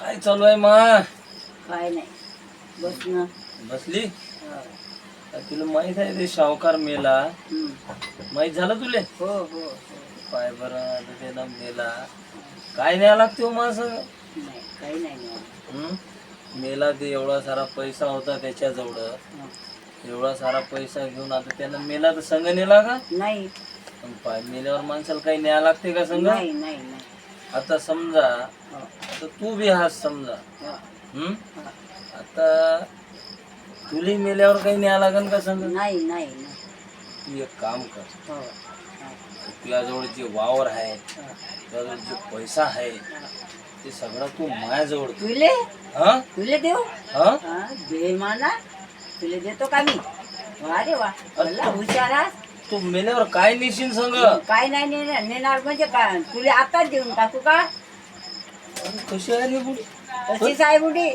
काय चालू आहे मा? काय नाही. बस ना. बसली? तुला माहीत आहे ते सावकार मेला. माहीत झालं तुले? हो हो हो. पाय बरं त्याला मेला. काय न्याय लागते हो नाही काही नाही मिळालं. हं? मेला ते एवढा सारा पैसा होता त्याच्याजवळ. हा. एवढा सारा पैसा घेऊन आता त्यानं मेला तर संघ नेला का? नाही. पण पाय मेल्यावर माणसाला काही न्याय लागते का संघ? नाही नाही नाही. आता समजा हो. आता तू बी समजा हो. हं? हा. आता तुली मेल्यावर काही न्याय लागन का संघ नाही नाही नाही तू एक काम कर हो. तुझ्याजवळ जे वावर आहे हा. तुझ्याजवळ जे पैसा आहे ते सगळं तू माझ्याजवळ. तुले हा तुले देऊ हा हा दे माना तुले देतो का मी अरे वा हुशार आहेस. तू मेल्यावर काय नेशील संघ काय नाही नेणार नेणार म्हणजे काय तुला आताच देऊन टाकू का कशी आहे रे बुडी. तशीच आहे बुडी.